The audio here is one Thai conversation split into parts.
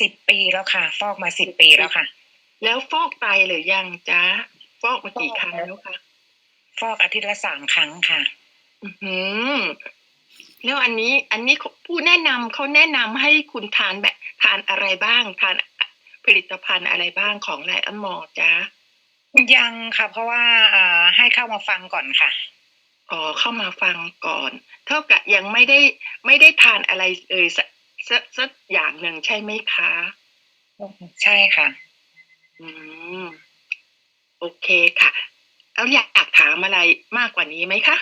สิบปีแล้วค่ะ ฟอกมาสิบปีแล้วค่ะ แล้วฟอกไตหรือยังจ๊ะฟอกมากี่ครั้งแล้วคะฟอกอาทิตย์ละสามครั้งค่ะ อือหือแล้วอันนี้ อันนี้ผู้แนะนำเขาแนะนำให้คุณทานแบบทานอะไรบ้าง ทานผลิตภัณฑ์อะไรบ้างของไลออนมอร์จ๊ะยังค่ะ เพราะว่าอ่าให้เข้ามาฟังก่อนค่ะอ๋อเข้ามาฟังก่อน เท่ากับยังไม่ได้ไม่ได้ทานอะไรเลย สักสักสักอย่างหนึ่งใช่ไหมคะ ใช่ค่ะ อืม โอเคค่ะ แล้วอยากถามอะไรมากกว่านี้ไหมคะ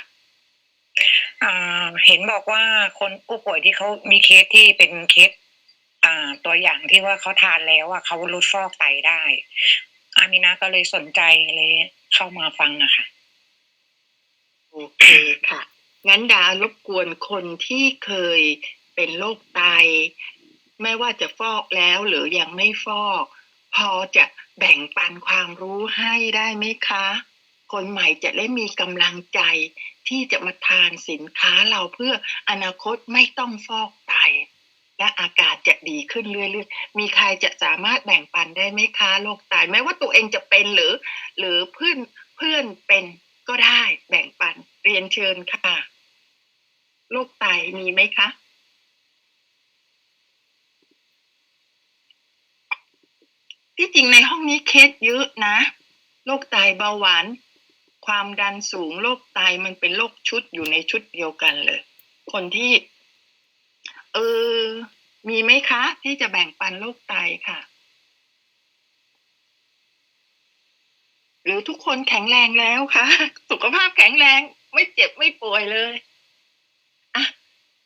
อ่าเห็นบอกว่าคนผู้ป่วยที่เขามีเคสที่เป็นเคสอ่า ตัวอย่างที่ว่าเขาทานแล้วอะเขาลดฟอกไตได้ อามินาก็เลยสนใจเลยเข้ามาฟังอะค่ะ โอเคค่ะ งั้นดารบกวนคนที่เคย เป็นโรคไต ไม่ว่าจะฟอกแล้วหรือยังไม่ฟอก พอจะแบ่งปันความรู้ให้ได้ไหมคะ คนใหม่จะได้มีกำลังใจที่จะมาทานสินค้าเราเพื่ออนาคตไม่ต้องฟอกไต และอากาศจะดีขึ้นเรื่อยๆ มีใครจะสามารถแบ่งปันได้ไหมคะโรคไตไม่ว่าตัวเองจะเป็นหรือ หรือเพื่อนเพื่อนเป็นก็ได้แบ่งปันเรียนเชิญค่ะโรคไตมีไหมคะ ที่จริงในห้องนี้เคสเยอะนะโรคไตเบาหวาน ความดันสูงโรคไตมันเป็นโรคชุดอยู่ในชุดเดียวกันเลย คนที่ เออ มีไหมคะ ที่จะแบ่งปันโรคไตค่ะ หรือทุกคนแข็งแรงแล้วคะสุขภาพแข็งแรง ไม่เจ็บไม่ป่วยเลยอะ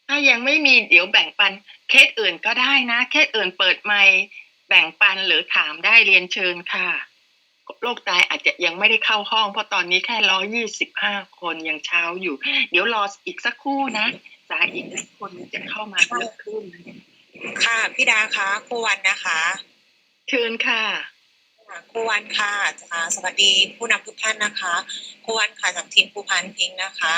ถ้ายังไม่มีเดี๋ยวแบ่งปันเคสอื่นก็ได้นะ เคสอื่นเปิดไมค์ แบ่งปันหรือถามได้เรียนเชิญค่ะโรคไตอาจจะยังไม่ได้เข้าห้อง เพราะตอนนี้แค่ร้อยี่สิบห้าคนยังเช้าอยู่ เดี๋ยวรออีกสักครู่นะ สายอีกสักคนจะเข้ามาเยอะขึ้น ค่ะพี่ดาคะครูวันนะคะ เชิญค่ะค่ะครูวันค่ะอ่าสวัสดีผู้นำทุกท่านนะคะครูวันค่ะจากทีมภูพันธ์พิงค์นะคะ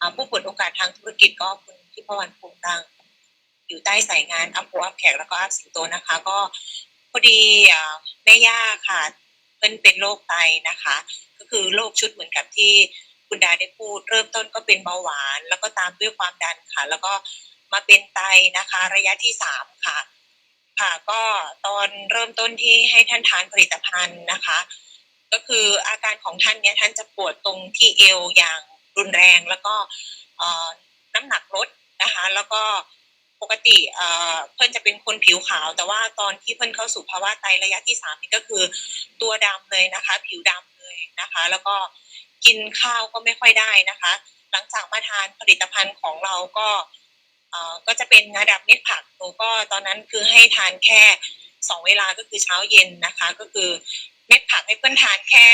อ่าผู้เปิดโอกาสทางธุรกิจก็คุณทิพวรรณภูมิตังอยู่ใต้สายงานอัพโปอัพแขกแล้วก็อัพสิงโตนะคะ ก็ พอดีแม่ย่าค่ะเพิ่นเป็นโรคไตนะคะ ก็คือโรคชุดเหมือนกับที่คุณดาได้พูด เริ่มต้นก็เป็นเบาหวาน แล้วก็ตามด้วยความดันค่ะ แล้วก็มาเป็นไตนะคะ ระยะที่สามค่ะ ค่ะก็ตอนเริ่มต้นที่ให้ท่านทานผลิตภัณฑ์นะคะ ก็คืออาการของท่านเนี้ยท่านจะปวดตรงที่เอวอย่างรุนแรงแล้วก็อ่อน้ำหนักลดนะคะ แล้วก็ ปกติเอ่อเพื่อนจะเป็นคนผิวขาว แต่ว่าตอนที่เพื่อนเข้าสู่ภาวะไตระยะที่สามนี่ก็คือตัวดำเลยนะคะ ผิวดำเลยนะคะ แล้วก็กินข้าวก็ไม่ค่อยได้นะคะ หลังจากมาทานผลิตภัณฑ์ของเราก็เอ่อก็จะเป็นงาดำเม็ดผักหนูก็ตอนนั้นคือให้ทานแค่สองเวลาก็คือเช้าเย็นนะคะ ก็คือเม็ดผักให้เพื่อนทานแค่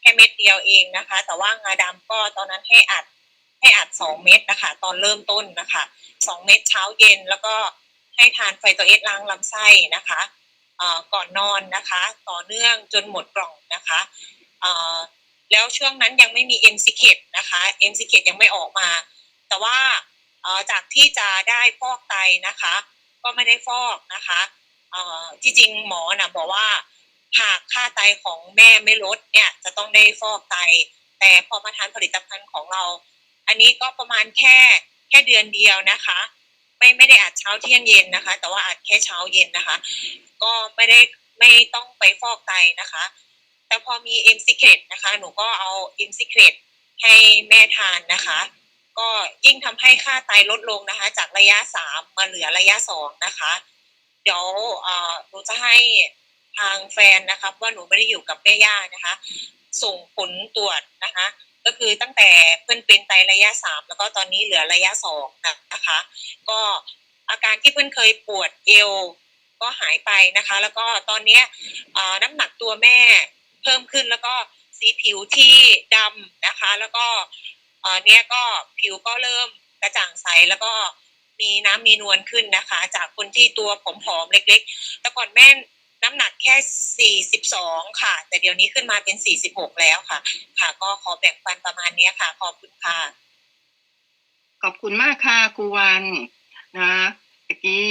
แค่เม็ดเดียวเองนะคะ แต่ว่างาดำก็ตอนนั้นให้อัด ให้อัดสองเม็ดนะคะ ตอนเริ่มต้นนะคะสองเม็ดเช้าเย็นแล้วก็ให้ทานไฟโตเอสล้างลำไส้นะคะอ่อก่อนนอนนะคะ ต่อเนื่องจนหมดกล่องนะคะอ่อแล้วช่วงนั้นยังไม่มี m c k นะคะ m c k ยังไม่ออกมา แต่ว่าอ่อจากที่จะได้ฟอกไตนะคะ ก็ไม่ได้ฟอกนะคะอ่อที่จริงหมอนะบอกว่าหากค่าไตของแม่ไม่ลดเนี่ยจะต้องได้ฟอกไต แต่พอมาทานผลิตภัณฑ์ของเรา อันนี้ก็ประมาณแค่แค่เดือนเดียวนะคะ ไม่ไม่ได้อัดเช้าเที่ยงเย็นนะคะ แต่ว่าอัดแค่เช้าเย็นนะคะ ก็ไม่ได้ไม่ต้องไปฟอกไตนะคะ แต่พอมี m c k นะคะ หนูก็เอา m c k ให้แม่ทานนะคะ ก็ยิ่งทำให้ค่าไตลดลงนะคะ จากระยะสามมาเหลือระยะสองนะคะ เดี๋ยวเออหนูจะให้ทางแฟนนะคะว่าหนูไม่ได้อยู่กับแม่ย่านะคะ ส่งผลตรวจนะคะ ก็คือตั้งแต่เพื่อนเป็นไตระยะสามแล้วก็ตอนนี้เหลือระยะสองนะคะ ก็อาการที่เพื่อนเคยปวดเอวก็หายไปนะคะ แล้วก็ตอนนี้น้ำหนักตัวแม่เพิ่มขึ้นแล้วก็สีผิวที่ดำนะคะ แล้วก็เนี่ยก็ผิวก็เริ่มกระจ่างใสแล้วก็มีน้ำมีนวลขึ้นนะคะ จากคนที่ตัวผอมๆเล็ก ๆ แต่ก่อนแม่ น้ำหนักแค่ 42 ค่ะ แต่เดี๋ยวนี้ขึ้นมาเป็น 46 แล้วค่ะ ค่ะ ก็ขอแบ่งปันประมาณนี้ค่ะ ขอบคุณค่ะ ขอบคุณมากค่ะครูวันนะตะกี้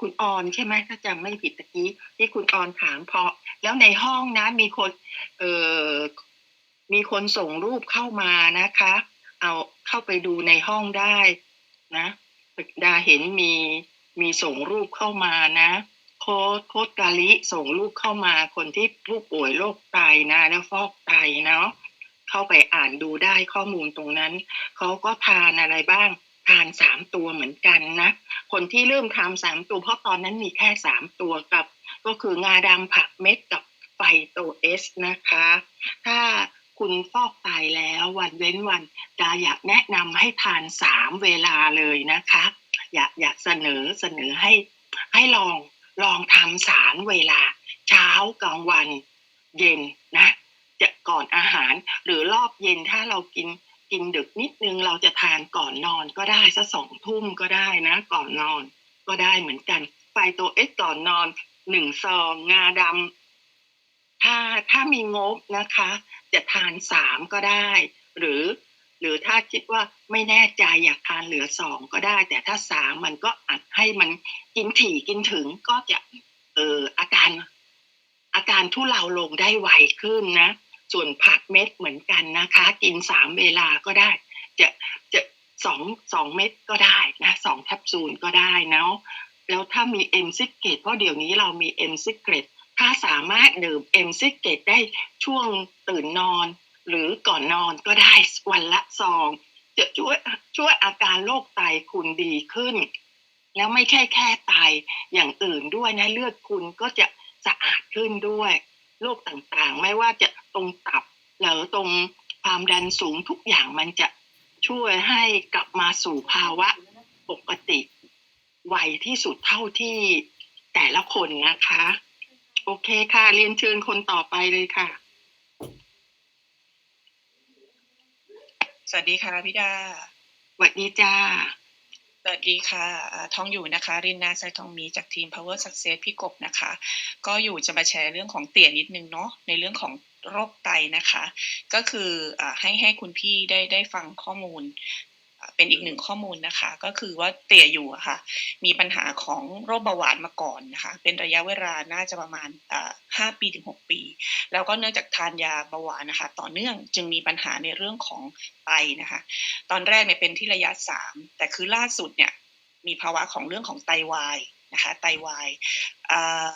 คุณออนใช่ไหมถ้าจำไม่ผิดตะกี้ ที่คุณออนถามเพราะแล้วในห้องนะมีคน เอ่อมีคนส่งรูปเข้ามานะคะ เอาเข้าไปดูในห้องได้นะดาเห็นมีมีส่งรูปเข้ามานะ ค้ดโค้ดกาลิส่งรูปเข้ามาคนที่ผู้ป่วยโรคไตนะแล้วฟอกไตเนาะเข้าไปอ่านดูได้ข้อมูลตรงนั้น เขาก็ทานอะไรบ้างทานสามตัวเหมือนกันนะ คนที่เริ่มทำสามตัวเพราะตอนนั้นมีแค่สามตัวกับ ก็คืองาดำผักเม็ดกับไฟโตเอสนะคะ ถ้าคุณฟอกไตแล้ววันเว้นวันดาอยากแนะนำให้ทานสามเวลาเลยนะคะ อยากอยากเสนอเสนอให้ให้ลอง ลองทำสามเวลา เช้ากลางวันเย็นนะจะก่อนอาหารหรือรอบเย็นถ้าเรากินกินดึกนิดนึงเราจะทานก่อนนอนก็ได้สักสองทุ่มก็ได้นะ ก่อนนอนก็ได้เหมือนกันไฟโตเอสก่อนนอนหนึ่งซองงาดำถ้าถ้ามีงบนะคะ จะทานสามก็ได้ หรือ หรือถ้าคิดว่าไม่แน่ใจอยากทานเหลือสองก็ได้ แต่ถ้าสามมันก็อัดให้มันกินถี่กินถึงก็จะเอออาการอาการทุเลาลงได้ไวขึ้นนะ ส่วนผักเม็ดเหมือนกันนะคะ กินสามเวลาก็ได้ จะจะสองสองเม็ดก็ได้นะสองแคปซูลก็ได้นะแล้วถ้ามีเอ็มซิกเกตเพราะเดี๋ยวนี้เรามีเอ็มซิกเกตถ้าสามารถดื่มเอ็มซิกเกตได้ช่วงตื่นนอน หรือก่อนนอนก็ได้วันละซอง จะช่วยช่วยอาการโรคไตคุณดีขึ้น แล้วไม่ใช่แค่ไตอย่างอื่นด้วยนะเลือดคุณก็จะสะอาดขึ้นด้วยโรคต่างๆ ไม่ว่าจะตรงตับหรือตรงความดันสูงทุกอย่างมันจะช่วยให้กลับมาสู่ภาวะปกติไวที่สุดเท่าที่แต่ละคนนะคะ โอเคค่ะ เรียนเชิญคนต่อไปเลยค่ะ สวัสดีค่ะพี่ดาสวัสดีจ้า สวัสดีค่ะอ่าทองอยู่นะคะ รินนาไซทองมีจากทีม Power Success พี่กบนะคะ ก็อยู่จะมาแชร์เรื่องของเตี่ยนิดนึงเนาะในเรื่องของโรคไตนะคะ ก็คืออ่าให้ให้คุณพี่ได้ได้ฟังข้อมูลอ่า เป็นอีกหนึ่งข้อมูลนะคะ ก็คือว่าเตี่ยอยู่ค่ะ มีปัญหาของโรคเบาหวานมาก่อนนะคะ เป็นระยะเวลาน่าจะประมาณห้าปีถึงหกปี แล้วก็เนื่องจากทานยาเบาหวานนะคะ ต่อเนื่องจึงมีปัญหาในเรื่องของไตนะคะ ตอนแรกเนี่ยเป็นที่ระยะสามแต่คือล่าสุดเนี่ยมีภาวะของเรื่องของไตวายนะคะ ไตวายอ่า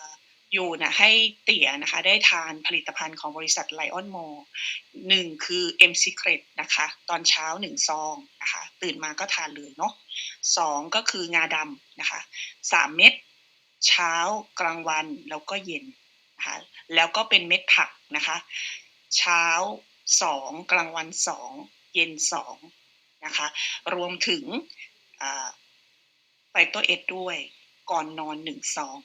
ยู่นะให้เตี่ยนะคะได้ทานผลิตภัณฑ์ของบริษัทไลออนโมหนึ่งคือ M Secret นะคะตอนเช้าหนึ่งซองนะคะตื่นมาก็ทานเลยเนาะสองก็คืองาดำนะคะสามเม็ดเช้ากลางวันแล้วก็เย็นนะคะแล้วก็เป็นเม็ดผักนะคะเช้าสองกลางวันสองเย็นสองนะคะรวมถึงไฟโตเอ็ดด้วยก่อนนอนหนึ่งซอง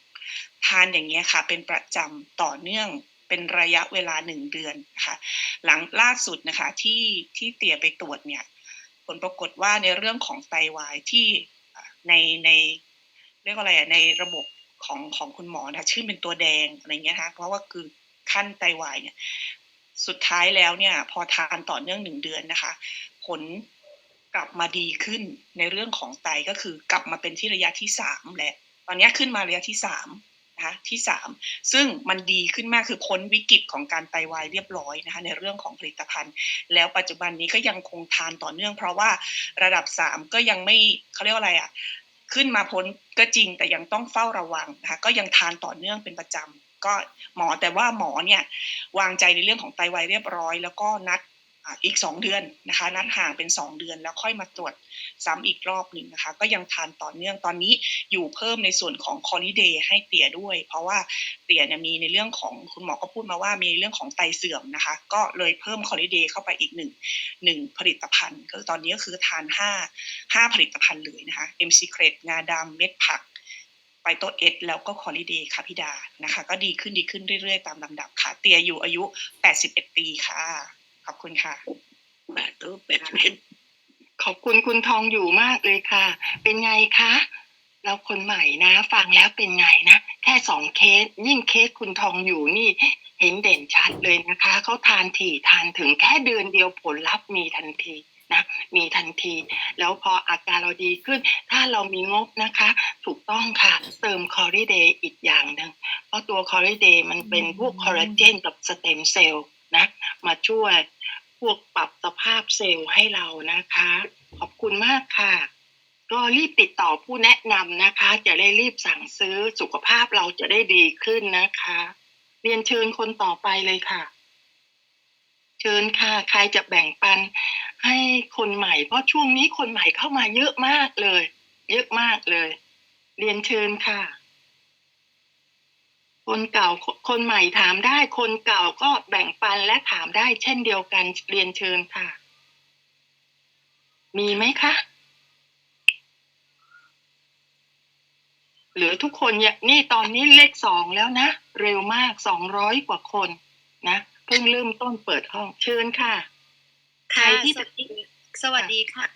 ทานอย่างเงี้ยค่ะ เป็นประจำต่อเนื่องเป็นระยะเวลาหนึ่งเดือนนะคะหลังล่าสุดนะคะที่ที่เตี่ยไปตรวจเนี่ยผลปรากฏว่าในเรื่องของไตวายที่ในในเรียกว่าอะไรอะในระบบของของคุณหมอนะะชื่อเป็นตัวแดงอะไรเงี้ยนะคะเพราะว่าคือขั้นไตวายเนี่ยสุดท้ายแล้วเนี่ยพอทานต่อเนื่องหนึ่งเดือนนะคะ ผลกลับมาดีขึ้นในเรื่องของไตก็คือกลับมาเป็นที่ระยะที่สามแหละ ตอนนี้ขึ้นมาระยะที่สามนะคะที่สามซึ่งมันดีขึ้นมากคือพ้นวิกฤตของการไตวายเรียบร้อยนะคะในเรื่องของผลิตภัณฑ์ แล้วปัจจุบันนี้ก็ยังคงทานต่อเนื่อง เพราะว่าระดับสามก็ยังไม่เขาเรียกว่าอะไรอะขึ้นมาพ้นก็จริงแต่ยังต้องเฝ้าระวังนะคะก็ยังทานต่อเนื่องเป็นประจำก็หมอแต่ว่าหมอเนี่ยวางใจในเรื่องของไตวายเรียบร้อย แล้วก็นัด อีกสองเดือนนะคะ นัดห่างเป็นสองเดือนแล้วค่อยมาตรวจซ้ำอีกรอบหนึ่งนะคะ ก็ยังทานต่อเนื่องตอนนี้อยู่เพิ่มในส่วนของคอลิเดย์ให้เตี่ยด้วย เพราะว่าเตี่ยเนี่ยมีในเรื่องของคุณหมอก็พูดมาว่ามีเรื่องของไตเสื่อมนะคะ ก็เลยเพิ่มคอลิเดย์เข้าไปอีกหนึ่งหนึ่งผลิตภัณฑ์ก็ตอนนี้ก็คือทานห้าห้าผลิตภัณฑ์เลยนะคะ M Secret งาดำเม็ดผักไฟโตเอสแล้วก็คอลิเดย์ค่ะพี่ดานะคะ ก็ดีขึ้นดีขึ้นเรื่อยๆ ตามลำดับค่ะ เตียอยู่อายุ 81 ปีค่ะ ขอบคุณค่ะแปดตัวแปดเม็ดขอบคุณคุณทองอยู่มากเลยค่ะ เป็นไงคะ เราคนใหม่นะ ฟังแล้วเป็นไงนะ แค่สองเคส ยิ่งเคสคุณทองอยู่นี่เห็นเด่นชัดเลยนะคะ เขาทานถี่ทานถึงแค่เดือนเดียวผลลัพธ์มีทันทีนะมีทันที แล้วพออาการเราดีขึ้น ถ้าเรามีงบนะคะ ถูกต้องค่ะ เติมคอริเดย์อีกอย่างหนึ่งเพราะตัวคอริเดย์มันเป็นพวกคอลลาเจนกับสเต็มเซลล์นะ มาช่วย พวกปรับสภาพเซลล์ให้เรานะคะ ขอบคุณมากค่ะ ก็รีบติดต่อผู้แนะนำนะคะ จะได้รีบสั่งซื้อสุขภาพเราจะได้ดีขึ้นนะคะ เรียนเชิญคนต่อไปเลยค่ะ เชิญค่ะ ใครจะแบ่งปันให้คนใหม่ เพราะช่วงนี้คนใหม่เข้ามาเยอะมากเลย เยอะมากเลย เรียนเชิญค่ะ คนเก่าคนใหม่ถามได้ คนเก่าก็แบ่งปันและถามได้ เช่นเดียวกันเรียนเชิญค่ะ มีไหมคะเหลือทุกคนเนี่ยนี่ตอนนี้เลขสองแล้วนะ เร็วมากสองร้อยกว่าคนนะเพิ่งเริ่มต้นเปิดห้องเชิญค่ะ ใครค่ะที่สจะวัสดีสวัสดีค่ะ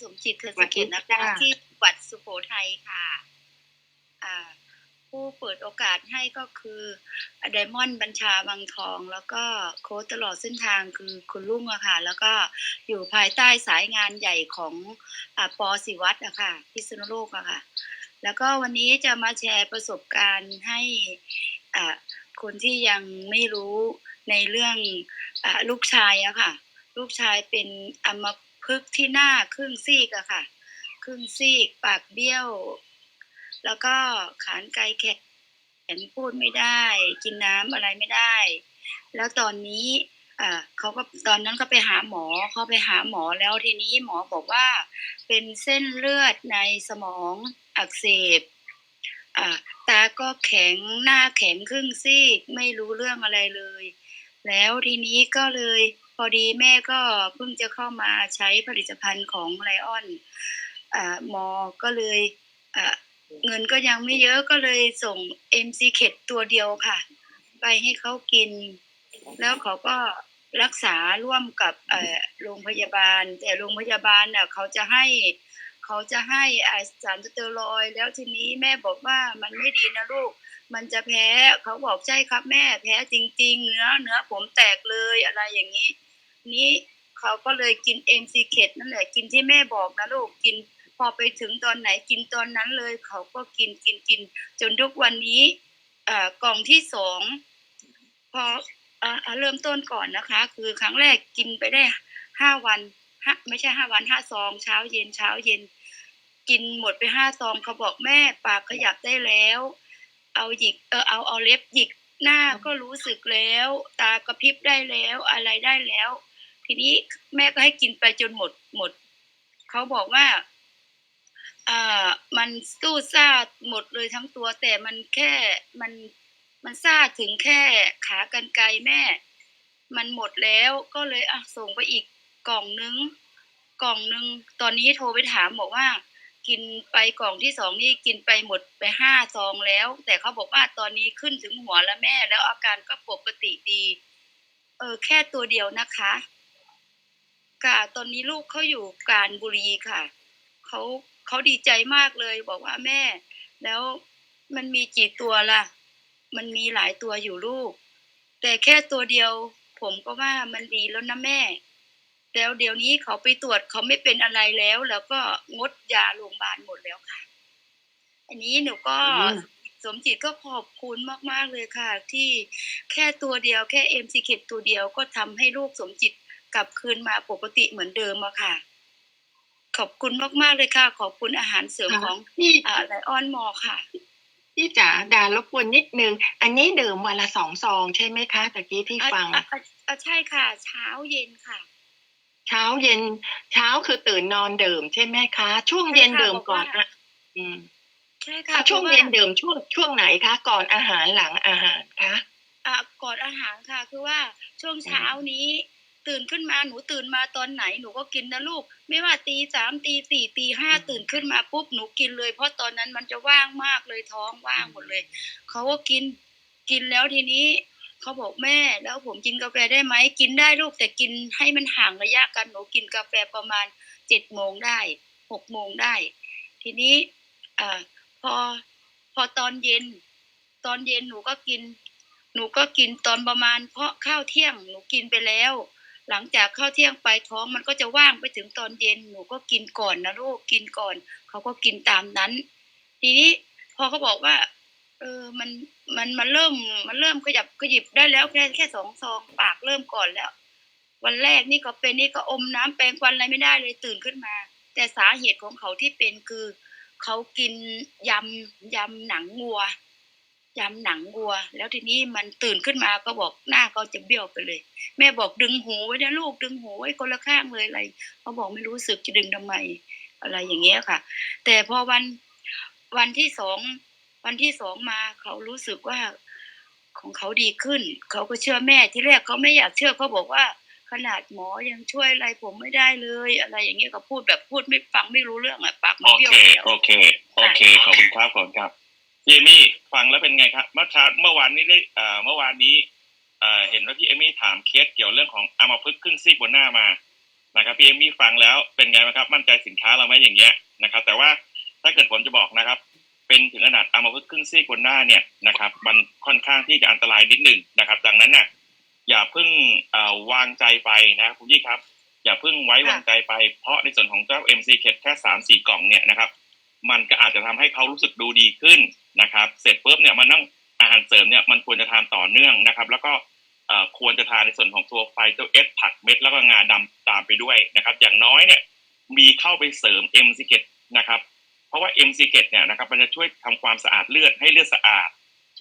สมจิตเธอสวัสสดีกิจนะจ้าคะที่จังหวัดสุโขทัยค่ะ อ่า ผู้เปิดโอกาสให้ก็คือไดมอนด์บัญชาบางทอง แล้วก็โค้ชตลอดเส้นทางคือคุณลุงอะค่ะ แล้วก็อยู่ภายใต้สายงานใหญ่ของอ่าปอสิวัตรอะค่ะ พิษณุโลกอะค่ะ แล้วก็วันนี้จะมาแชร์ประสบการณ์ให้อ่าคนที่ยังไม่รู้ในเรื่องอาลูกชายอะค่ะ ลูกชายเป็นอัมพฤกษ์ที่หน้าครึ่งซีกอะค่ะ ครึ่งซีก ปากเบี้ยว แล้วก็ขานไกลแขนพูดไม่ได้ กินน้ำอะไรไม่ได้ แล้วตอนนี้อเขาก็ตอนนั้นก็ไปหาหมอเขาไปหาหมอแล้วทีนี้หมอบอกว่า เป็นเส้นเลือดในสมองอักเสบตาก็แข็งหน้าแข็งครึ่งซีกไม่รู้เรื่องอะไรเลย แล้วทีนี้ก็เลยพอดีแม่ก็เพิ่งจะเข้ามาใช้ผลิตภัณฑ์ของไลออนอ่าหมอก็เลยอ่า เงินก็ยังไม่เยอะก็เลยส่ง MC เข็ดตัวเดียวค่ะ ไปให้เขากิน แล้วเขาก็รักษาร่วมกับโรงพยาบาล แต่โรงพยาบาลน่ะเขาจะให้เขาจะให้สารสเตียรอยแล้วทีนี้แม่บอกว่ามันไม่ดีนะลูก มันจะแพ้เขาบอกใช่ครับแม่แพ้จริง ๆ เนื้อเนื้อผมแตกเลยอะไรอย่างนี้ นี้เขาก็เลยกินเอ็มซีเคดนั่นแหละกินที่แม่บอกนะลูกกิน พอไปถึงตอนไหนกินตอนนั้นเลย เขาก็กินกินกิน จนทุกวันนี้อ่อกล่องที่สองพอเออเริ่มต้นก่อนนะคะ คือครั้งแรกกินไปได้ห้าวันห้าไม่ใช่ห้าวันห้าซอง เช้าเย็นเช้าเย็น กินหมดไปห้าซองเขาบอกแม่ปากขยับได้แล้ว เอาหยิกเออเอาเอาเล็บหยิกหน้าก็รู้สึกแล้ว ตากระพริบได้แล้วอะไรได้แล้ว ทีนี้แม่ก็ให้กินไปจนหมดหมดเขาบอกว่า อ่ามันสู้ซ่าหมดเลยทั้งตัว แต่มันแค่มันมันซ่าถึงแค่ขากรรไกรแม่ มันหมดแล้วก็เลยอะส่งไปอีกกล่องนึง กล่องนึง ตอนนี้โทรไปถามบอกว่า กินไปกล่องที่สองนี่กินไปหมดไปห้าซองแล้ว แต่เขาบอกว่าตอนนี้ขึ้นถึงหัวแล้วแม่ แล้วอาการก็ปกติดี เออแค่ตัวเดียวนะคะกะตอนนี้ลูกเขาอยู่การบุรีค่ะเขา เขาดีใจมากเลย บอกว่าแม่ แล้วมันมีกี่ตัวล่ะ มันมีหลายตัวอยู่ลูก แต่แค่ตัวเดียว ผมก็ว่ามันดีแล้วนะแม่ แล้วเดี๋ยวนี้เขาไปตรวจเขาไม่เป็นอะไรแล้ว แล้วก็งดยาโรงพยาบาลหมดแล้วค่ะ อันนี้หนูก็สมจิตก็ขอบคุณมาก ๆ เลยค่ะ ที่แค่ตัวเดียวแค่เอ็มซีเคตัวเดียวก็ทำให้ลูกสมจิตกลับคืนมาปกติเหมือนเดิมอะค่ะ ขอบคุณมากๆเลยค่ะ ขอบคุณอาหารเสริมของนี่อ่าไลออนมอค่ะพี่จ๋าดารบกวนนิดนึง อันนี้ดื่มวันละสองซองใช่ไหมคะตะกี้ที่ฟังอะอะอะใช่ค่ะ เช้าเย็นค่ะ เช้าเย็น เช้าคือตื่นนอนดื่มใช่ไหมคะ ช่วงเย็นใช่ค่ะดื่มก่อนบอกว่าอะอืมใช่ค่ะช่วงพราะาเย็นดื่มช่วงช่วงไหนคะก่อนอาหารหลังอาหารคะอะก่อนอาหารค่ะ คือว่าช่วงเช้านี้ ตื่นขึ้นมาหนูตื่นมาตอนไหนหนูก็กินนะลูก ไม่ว่าตีสามตีสี่ตีห้าตื่นขึ้นมาปุ๊บหนูกินเลย เพราะตอนนั้นมันจะว่างมากเลยท้องว่างหมดเลยเขาก็กินกินแล้วทีนี้เขาบอกแม่แล้วผมกินกาแฟได้ไหมกินได้ลูกแต่กินให้มันห่างระยะกันหนูกินกาแฟประมาณเจ็ดโมงได้หกโมงได้ ทีนี้อ่าพอพอตอนเย็น ตอนเย็นหนูก็กิน หนูก็กินตอนประมาณเพราะข้าวเที่ยงหนูกินไปแล้ว หลังจากเข้าเที่ยงไปท้องมันก็จะว่างไปถึงตอนเย็นหนูก็กินก่อนนะลูกกินก่อน เขาก็กินตามนั้น ทีนี้พอเขาบอกว่า เออมันมันมันเริ่มมันเริ่มขยับขยิบได้แล้วแค่แค่สองซองปากเริ่มก่อนแล้ว วันแรกนี่ก็เป็นนี่ก็อมน้ำแปรงฟันอะไรไม่ได้เลยตื่นขึ้นมา แต่สาเหตุของเขาที่เป็นคือ เขากินยำยำหนังวัว ยำหนังวัว แล้วทีนี้มันตื่นขึ้นมาก็บอกหน้าก็จะเบี้ยวไปเลย แม่บอกดึงหูไว้นะลูกดึงหูไว้คนละข้างเลยอะไรเขาบอกไม่รู้สึกจะดึงทำไมอะไรอย่างเงี้ยค่ะ แต่พอวันวันที่สองวันที่สองมาเขารู้สึกว่าของเขาดีขึ้น เขาก็เชื่อแม่ที่แรกเขาไม่อยากเชื่อเขาบอกว่า ขนาดหมอยังช่วยอะไรผมไม่ได้เลย อะไรอย่างเงี้ยก็พูดแบบพูดไม่ฟังไม่รู้เรื่องอะปากมัโอนเบี้ยวเคไปแล้วโอเคโอเคขอบคุณครับขอบคุณครับพี่ เอมี่ฟังแล้วเป็นไงครับเมื่อเช้าเมื่อวานนี้ได้เมื่อวานนี้เห็นว่าพี่เอมี่ถามเคสเกี่ยวเรื่องของอามาพึกษ์ครึ่งซีกบนหน้ามานะครับพี่เอมี่ฟังแล้วเป็นไงบ้างครับ มั่นใจสินค้าเราไหมอย่างเงี้ยนะครับ แต่ว่าถ้าเกิดผมจะบอกนะครับ เป็นถึงขนาดอามาพึกษ์ครึ่งซีกบนหน้าเนี่ยนะครับ มันค่อนข้างที่จะอันตรายนิดหนึ่งนะครับ ดังนั้นน่ะอย่าเพิ่งวางใจไปนะคุณยี่ครับ อย่าเพิ่งไว้วางใจไปเพราะในส่วนของเจ้า MC เแค่สามสี่กล่องเนี่ยนะครับ มันก็อาจจะทำให้เขารู้สึกดูดีขึ้นนะครับ เสร็จปุ๊บเนี่ยมันต้องอาหารเสริมเนี่ยมันควรจะทานต่อเนื่องนะครับ แล้วก็ควรจะทานในส่วนของตัวไฟเจ้าเอสผักเม็ดแล้วก็งาดำตามไปด้วยนะครับ อย่างน้อยเนี่ยมีเข้าไปเสริม M ซิเกตนะครับ เพราะว่า M ซิเกตเนี่ยนะครับมันจะช่วยทำความสะอาดเลือดให้เลือดสะอาด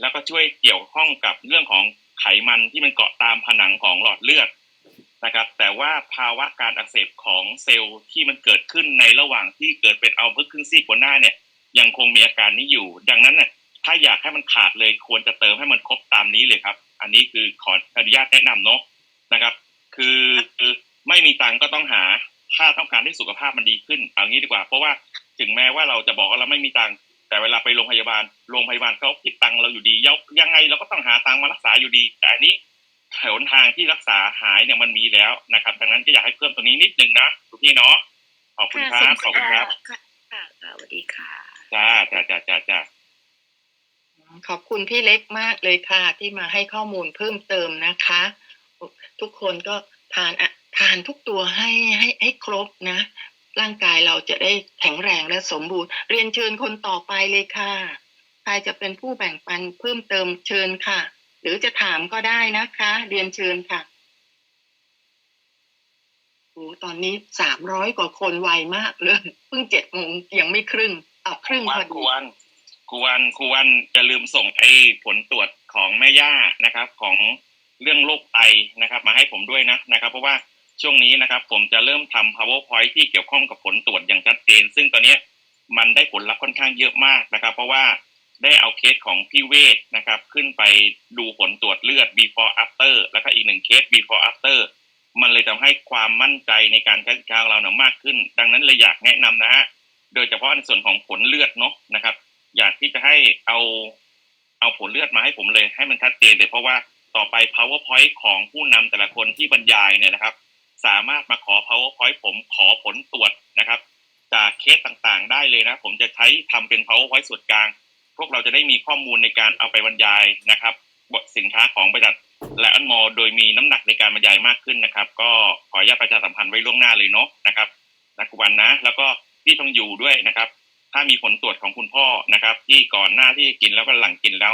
แล้วก็ช่วยเกี่ยวข้องกับเรื่องของไขมันที่มันเกาะตามผนังของหลอดเลือด นะครับ แต่ว่าภาวะการอักเสบของเซลล์ที่มันเกิดขึ้นในระหว่างที่เกิดเป็นอัลพึกษ์ครึ่งซีกบนหน้าเนี่ยยังคงมีอาการนี้อยู่ ดังนั้นเนี่ยถ้าอยากให้มันขาดเลยควรจะเติมให้มันครบตามนี้เลยครับ อันนี้คือขออนุญาตแนะนำเนาะนะครับ คือคือไม่มีตังก็ต้องหาถ้าต้องการให้สุขภาพมันดีขึ้นเอางี้ดีกว่า เพราะว่าถึงแม้ว่าเราจะบอกว่าเราไม่มีตังแต่เวลาไปโรงพยาบาลโรงพยาบาลเขาคิดตังเราอยู่ดียังไงเราก็ต้องหาตังมารักษาอยู่ดี แต่อันนี้ หนทางที่รักษาหายเนี่ยมันมีแล้วนะครับ ดังนั้นก็อยากให้เพิ่มตรงนี้นิดนึงนะทุกพี่เนาะขอบคุณครับขอบคุณครับค่ะค่ะค่ะสวัสดีค่ะจ้าจ้าจ้าจ้าจ้าขอบคุณพี่เล็กมากเลยค่ะ ที่มาให้ข้อมูลเพิ่มเติมนะคะ ทุกคนก็ทานอะทานทุกตัวให้ให้ให้ครบนะ ร่างกายเราจะได้แข็งแรงและสมบูรณ์ เรียนเชิญคนต่อไปเลยค่ะ ใครจะเป็นผู้แบ่งปันเพิ่มเติมเชิญค่ะ หรือจะถามก็ได้นะคะ เรียนเชิญค่ะโอ้ตอนนี้สามร้อยกว่าคนไวมากเลยเพิ่งเจ็ดโมงยังไม่ครึ่งอะครึ่งพอคดีวรควรควรจะลืมส่งไอ้ผลตรวจของแม่ย่านะครับ ของเรื่องโรคไตนะครับ มาให้ผมด้วยนะนะครับ เพราะว่าช่วงนี้นะครับ ผมจะเริ่มทำ powerpoint ที่เกี่ยวข้องกับผลตรวจอย่างชัดเจน ซึ่งตอนนี้มันได้ผลลัพธ์ค่อนข้างเยอะมากนะครับ เพราะว่า ได้เอาเคสของพี่เวทนะครับ ขึ้นไปดูผลตรวจเลือด before after แล้วก็อีกหนึ่งเคส before after มันเลยทำให้ความมั่นใจในการใช้สินค้าของเราเนี่ยมากขึ้น ดังนั้นเลยอยากแนะนำนะฮะโดยเฉพาะในส่วนของผลเลือดเนาะนะครับ อยากที่จะให้เอาเอาผลเลือดมาให้ผมเลย ให้มันชัดเจนเลยเพราะว่าต่อไป powerpoint ของผู้นำแต่ละคนที่บรรยายเนี่ยนะครับ สามารถมาขอ powerpoint ผมขอผลตรวจนะครับ จากเคสต่างๆ ได้เลยนะ ผมจะใช้ทำเป็น powerpoint ส่วนกลาง พวกเราจะได้มีข้อมูลในการเอาไปบรรยายนะครับบทสินค้าของบริษัทและอันมอโดยมีน้ำหนักในการบรรยายมากขึ้นนะครับ ก็ขออนุญาตประชาสัมพันธ์ไว้ล่วงหน้าเลยเนาะนะครับนักวันนะ แล้วก็พี่ทองอยู่ด้วยนะครับ ถ้ามีผลตรวจของคุณพ่อนะครับ ที่ก่อนหน้าที่กินแล้วก็หลังกินแล้ว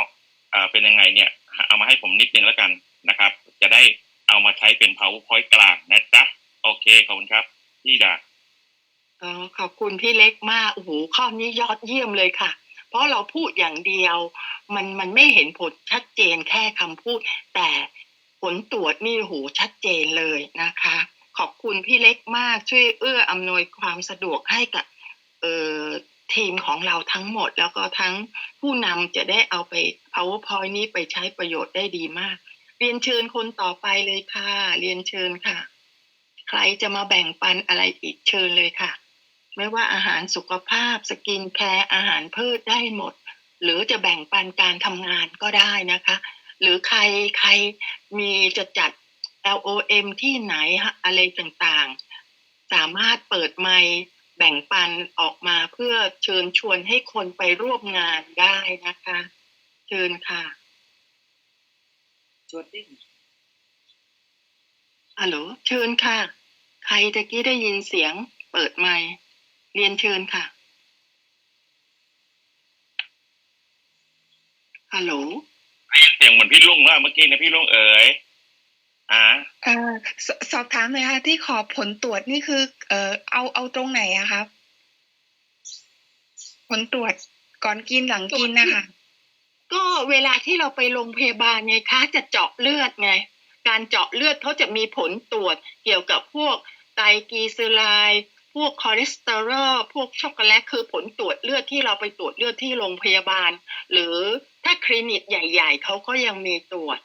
เป็นยังไงเนี่ยเอามาให้ผมนิดนึงแล้วกันนะครับ จะได้เอามาใช้เป็น powerpoint กลางนะจ๊ะโอเคขอบคุณครับ พี่ดาอ๋อขอบคุณพี่เล็กมากโอ้โหข้อนี้ยอดเยี่ยมเลยค่ะ เพราะเราพูดอย่างเดียว มันมันไม่เห็นผลชัดเจนแค่คำพูด แต่ผลตรวจนี่โอ้โหชัดเจนเลยนะคะ ขอบคุณพี่เล็กมากช่วยเอื้ออำนวยความสะดวกให้กับเอ่อทีมของเราทั้งหมด แล้วก็ทั้งผู้นำจะได้เอาไป powerpoint นี้ไปใช้ประโยชน์ได้ดีมาก เรียนเชิญคนต่อไปเลยค่ะ เรียนเชิญค่ะ ใครจะมาแบ่งปันอะไรอีกเชิญเลยค่ะ ไม่ว่าอาหารสุขภาพ สกินแคร์อาหารพืชได้หมด หรือจะแบ่งปันการทำงานก็ได้นะคะ หรือใครใครมีจะจัด LOM ที่ไหนฮะอะไรต่างๆ สามารถเปิดไมค์แบ่งปันออกมาเพื่อเชิญชวนให้คนไปร่วมงานได้นะคะ เชิญค่ะชวนดิ้งฮัลโหลเชิญค่ะ ใครตะกี้ได้ยินเสียงเปิดไมค์ เรียนเชิญค่ะ ฮัลโหล เสียงเหมือนพี่ลุงว่าเมื่อกี้นะพี่ลุงเอ๋ยอ่าเอ่อสสอบถามหน่อยค่ะที่ขอผลตรวจนี่คือ เอ่อเอาเอาตรงไหนอะครับ ผลตรวจก่อนกินหลังกินนะคะ ก็เวลาที่เราไปโรงพยาบาลไงคะ จะเจาะเลือดไง การเจาะเลือดเขาจะมีผลตรวจเกี่ยวกับพวกไตรกลีเซอไรด์ พวกคอเลสเตอรอลพวกช็อกโกแลตคือผลตรวจเลือดที่เราไปตรวจเลือดที่โรงพยาบาล หรือถ้าคลินิกใหญ่ ๆเขาก็ยังมีตรวจ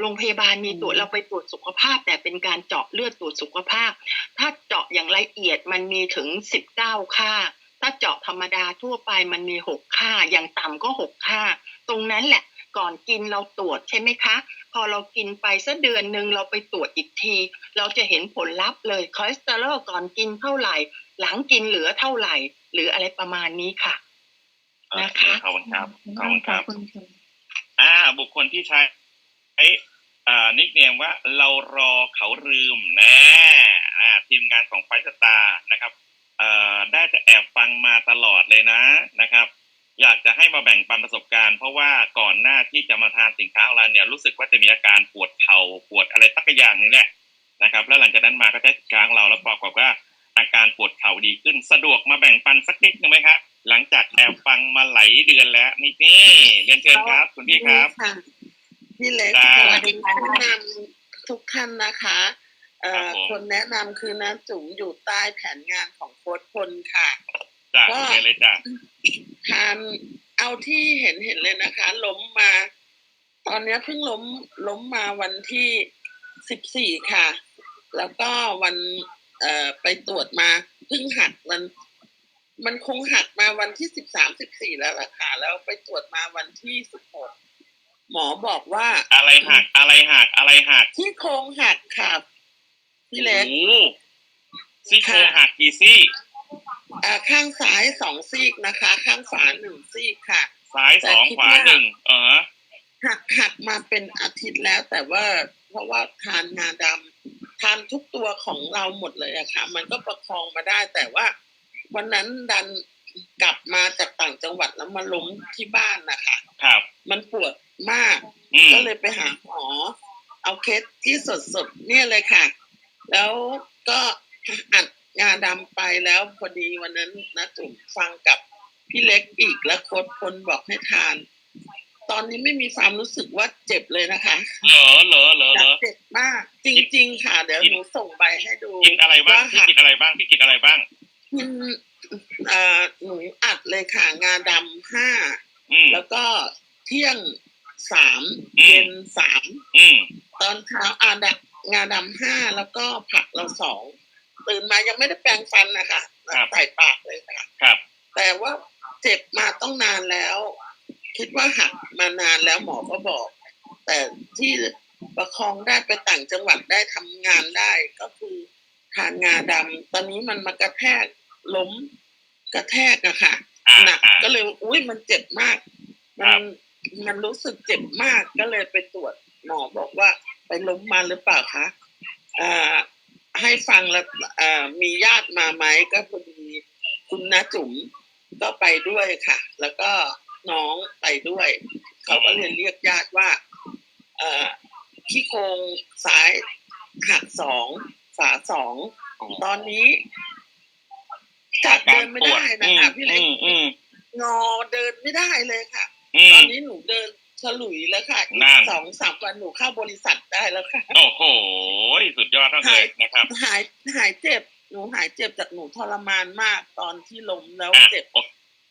โรงพยาบาลมีตรวจเราไปตรวจสุขภาพ แต่เป็นการเจาะเลือดตรวจสุขภาพ ถ้าเจาะอย่างละเอียดมันมีถึงสิบเก้าค่า ถ้าเจาะธรรมดาทั่วไปมันมีหกค่าอย่างต่ำก็หกค่า ตรงนั้นแหละ ก่อนกินเราตรวจใช่ไหมคะ พอเรากินไปสักเดือนหนึ่งเราไปตรวจอีกที เราจะเห็นผลลัพธ์เลยคอเลสเตอรอลก่อนกินเท่าไหร่ หลังกินเหลือเท่าไหร่ หรืออะไรประมาณนี้ค่ะโอนะเคคะขอบคุณครับขอบคุณครับขอบคุณค่ะอ่า บุคคลที่ใช้ไอ้อ่านิกเนมว่าเรารอเขาลืมนะอ่าทีมงานของไฟสตาร์นะครับเอ่อได้แต่แอบฟังมาตลอดเลยนะนะครับ อยากจะให้มาแบ่งปันประสบการณ์ เพราะว่าก่อนหน้าที่จะมาทานสินค้าของเราเนี่ยรู้สึกว่าจะมีอาการปวดเข่าปวดอะไรสักอย่างหนึงแหละนะครับ แล้วหลังจากนั้นมาก็ใช้สินค้าของเราแล้วปรากฏว่าอาการปวดเข่าดีขึ้นสะดวกมาแบ่งปันสักนิดนึงไหมครับหลังจากแอบฟังมาหลายเดือนแล้วนี่นี่เรียนเชิญครับ คุณพี่ครับค่ะพี่เล็กจ้าสวัสดีผู้นำทุกท่านนะคะเอ่ครับอผมคนแนะนำคือน้าจุ๋มอยู่ใต้แผนงานของโค้ดพลค่ะ จ้าก็โอเคเลยจ้าทานเอาที่เห็นเห็นเลยนะคะ ล้มมา ตอนเนี้ยเพิ่งล้มล้มมาวันที่สิบสี่ค่ะ แล้วก็วันเอ่อไปตรวจมาเพิ่งหักมัน มันคงหักมาวันที่สิบสามสิบสี่แล้วล่ะค่ะ แล้วไปตรวจมาวันที่สิบหกหมอบอกว่าอะไรหักอะไรหักอะไรหักที่โครงหักค่ะพี่เล็กโอ้โหซี่โครงหักกี่ซี่ อ่าข้างซ้ายสองซีกนะคะ ข้างขวาหนึ่งซีกค่ะ ซ้ายสองแต่คิดขวาว่าหนึ่งเออหักหักมาเป็นอาทิตย์แล้ว แต่ว่าเพราะว่าทานงาดำทานทุกตัวของเราหมดเลยอะค่ะ มันก็ประคองมาได้ แต่ว่าวันนั้นดันกลับมาจากต่างจังหวัดแล้วมาล้มที่บ้านนะคะ ครับ มันปวดมาก อืมก็เลยไปหาหมอ เอาเคสที่สดๆเนี่ยเลยค่ะ แล้วก็อัด งาดำไปแล้วพอดีวันนั้นนะจุ๋มฟังกับพี่เล็กอีกแล้วโค้ดพลบอกให้ทาน ตอนนี้ไม่มีความรู้สึกว่าเจ็บเลยนะคะเหรอเหรอเหรอเหรจากอเจ็บมาก จริง ๆ ค่ะ เดี๋ยวกินหนูส่งใบให้ดูกินอะไรบ้างว่าพี่หักกินอะไรบ้างพี่กินอะไรบ้างกินเอ่อหนูอัดเลยค่ะ งาดำห้าอืมแล้วก็เที่ยงสามอืมเย็นสามอืมตอนเช้าอาดะงาดำห้าแล้วก็ผักเราสอง ตื่นมายังไม่ได้แปรงฟันนะคะใส่ปากเลยค่ะครับ แต่ว่าเจ็บมาต้องนานแล้ว คิดว่าหักมานานแล้วหมอก็บอก แต่ที่ประคองได้ไปต่างจังหวัดได้ทำงานได้ก็คือทานงาดำตอนนี้มันมากระแทกล้มกระแทกอะค่ะ อ่าหนักอ่า ก็เลยอุ้ยมันเจ็บมาก มัครันบ มันรู้สึกเจ็บมากก็เลยไปตรวจหมอบอกว่า ไปล้มมาหรือเปล่าคะอ่า ให้ฟังแล้วอ่ามีญาติมาไหมก็พอดีคุณน้าจุ๋มก็ไปด้วยค่ะ แล้วก็น้องไปด้วย เขาก็เลยเรียกญาติว่า เอ่อที่โครงซ้ายหักสองฝาสองตอนนี้จับเดินไม่ได้นะคะพี่เล็กอืมอืมงอเดินไม่ได้เลยค่ะอืตมอนนี้หนูเดิน ฉลุยแล้วค่ะอีกนั่นสองสามวันหนูเข้าบริษัทได้แล้วค่ะ โอ้โห สุดยอดมากเลยนะครับ หายหายเจ็บหนูหายเจ็บจากหนูทรมานมากตอนที่ล้มแล้วอะเจ็บ โอ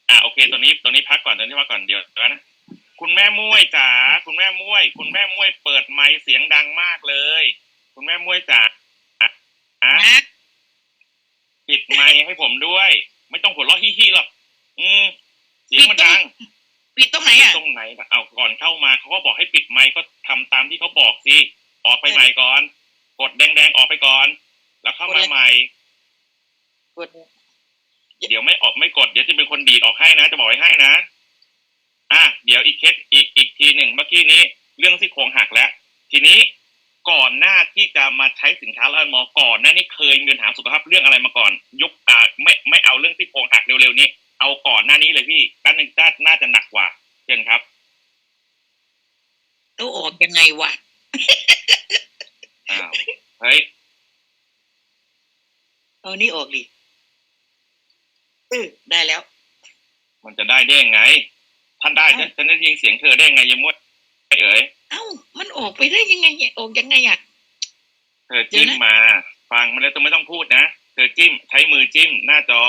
อะโอเคตัวนี้ตัวนี้พักก่อนตัวนี้พักก่อนเดี๋ยวนะ คุณแม่มุ้ยจ๋าคุณแม่มุ้ยคุณแม่มุ้ยเปิดไมค์เสียงดังมากเลย คุณแม่มุ้ยจ๋าอะอะปิดไมค์ให้ผมด้วย ไม่ต้องหัวเราะฮิฮิหรอกอืมเสียงมันดัง ปิดตรงไหนอะตรงไหนล่ะเอาก่อนเข้ามาเขาก็บอกให้ปิดไมค์ก็ทำตามที่เขาบอกสิออกไปใหม่ก่อน กดแดงๆออกไปก่อน แล้วเข้ามากดเลยใหม่กดเดี๋ยวไม่ออกไม่กดเดี๋ยวจะเป็นคนดีดออกให้นะ จะบอกไว้ให้นะ อะเดี๋ยวอีกเคสอีกอีกทีหนึ่งเมื่อกี้นี้ เรื่องซี่โครงหักแล้ว ทีนี้ก่อนหน้าที่จะมาใช้สินค้าแล้วมอก่อนหน้านี้เคยมีปัญหาสุขภาพเรื่องอะไรมาก่อน ยกอ่าไม่ไม่เอาเรื่องที่โครงหักเร็วๆนี้ เอาก่อนหน้านี้เลยพี่ด้านหนึ่งด้านน่าจะหนักกว่าเช่นครับต้องออกยังไงวะอ้าวเฮ้ยเอานี่ออกดิเออได้แล้ว มันจะได้ได้ยังไงท่านได้ฉันฉันได้ยินเสียงเธอได้ยังไงยมดเอ๋ยเอ้ามันออกไปได้ยังไงเนี่ยออกยังไงอะเธอจิ้มเดี๋ยวนะมา ฟังมันแล้วต้องไม่ต้องพูดนะเธอจิ้มใช้มือจิ้มหน้าจอ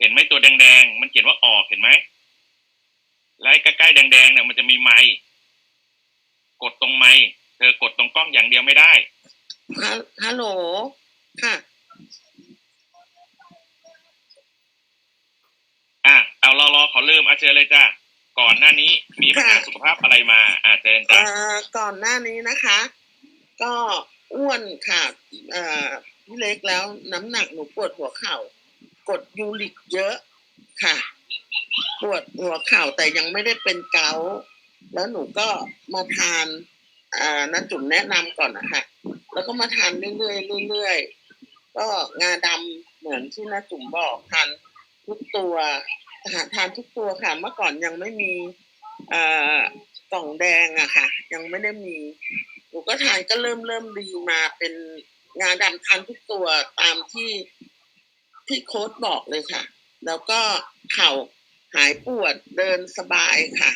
เห็นไหมตัวแดงๆ มันเขียนว่าออกเห็นไหมแล้วใกล้ๆแดงๆเนี่ยมันจะมีไม้กดตรงไม้เธอกดตรงกล้องอย่างเดียวไม่ได้ฮัลฮัลโหลค่ะอะเอารอรอเขาลืมอาเชิญเลยจ้าก่อนหน้านี้มีปัญหาค่ะสุขภาพอะไรมาอาเชิญจ้าเอ่อก่อนหน้านี้นะคะ ก็อ้วนค่ะเอ่อพี่เล็กแล้วน้ำหนักหนูปวดหัวเข่า กดยูริกเยอะค่ะ ปวดหัวเข่าแต่ยังไม่ได้เป็นเกาแล้วหนูก็มาทานอ่าน้าจุ๋มแนะนำก่อนนะคะแล้วก็มาทานเรื่อยๆเรื่อยๆก็งาดำเหมือนที่น้าจุ๋มบอกทานทุกตัวทานทานทุกตัวค่ะ เมื่อก่อนยังไม่มีอ่อกล่องแดงอะค่ะ ยังไม่ได้มีหนูก็ทานก็เริ่มเริ่มดีมาเป็นงาดำทานทุกตัวตามที่ ที่โค้ดบอกเลยค่ะ แล้วก็เข่าหายปวดเดินสบายค่ะ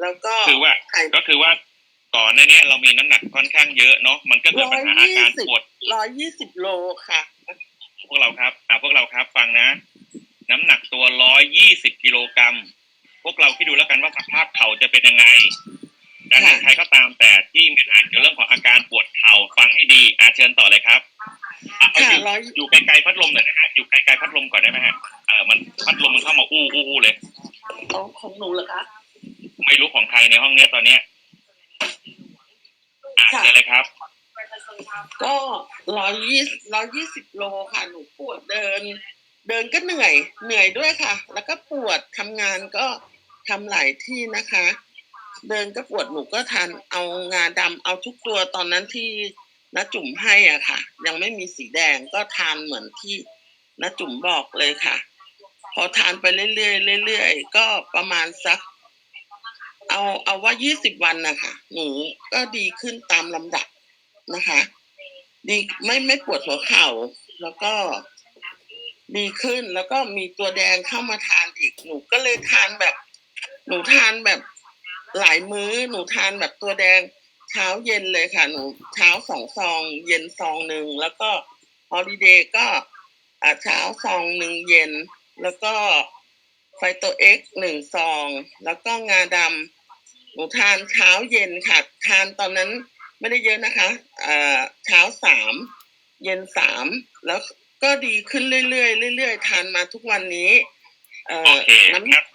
แล้วก็คือว่าหายก็คือว่าก่อนหน้านี้เรามีน้ำหนักค่อนข้างเยอะเนาะมันก็เกิดปัญหาอาการปวดร้อยยี่สิบโลค่ะ พวกเราครับอ่าพวกเราครับฟังนะ น้ำหนักตัวร้อยยี่สิบกิโลกรัมพวกเราคิดดูแล้วกันว่าสภาพเข่าจะเป็นยังไงดังนั้นใครก็ตามแต่ที่มีปัญหาเกี่ยวเรื่องของอาการปวดเข่าฟังให้ดีอาเชิญต่อเลยครับ อะเอาค่ะอยู่ร้อย อยู่ไกลๆพัดลมหน่อยนะฮะอยู่ไกลๆพัดลมก่อนได้ไหมฮะเออมันพัดลมมันเข้ามาอู้อู้อู้เลย ของของหนูเหรอคะ ไม่รู้ของใครในห้องเนี้ยตอนเนี้ยอ่าค่ะเชิญเลยครับ ก็ร้อยยี่ร้อยยี่สิบโลค่ะ หนูปวดเดิน เดินก็เหนื่อย เหนื่อยด้วยค่ะ แล้วก็ปวดทำงานก็ทำหลายที่นะคะ เดินก็ปวดหนูก็ทานเอางาดำเอาทุกตัวตอนนั้นที่ น้าจุ๋มให้อะค่ะ ยังไม่มีสีแดงก็ทานเหมือนที่น้าจุ๋มบอกเลยค่ะ พอทานไปเรื่อยๆเรื่อยๆก็ประมาณสัก เอาเอาว่ายี่สิบวันนะคะหนูก็ดีขึ้นตามลำดับนะคะ ดีไม่ไม่ปวดหัวเข่า แล้วก็ดีขึ้นแล้วก็มีตัวแดงเข้ามาทานอีกหนูก็เลยทานแบบ หนูทานแบบหลายมื้อ หนูทานแบบตัวแดง เช้าเย็นเลยค่ะ หนูเช้าสองซอง เย็นซองหนึ่งแล้วก็ฮอลิเดย์ก็อ่าเช้าซองหนึ่งเย็น แล้วก็ไฟโตเอ็กหนึ่งซอง แล้วก็งาดำหนูทานเช้าเย็นค่ะ ทานตอนนั้นไม่ได้เยอะนะคะเอ่อเช้าสามเย็นสามแล้วก็ดีขึ้นเรื่อยๆเรื่อยๆทานมาทุกวันนี้ เอ่โอเคน้ำ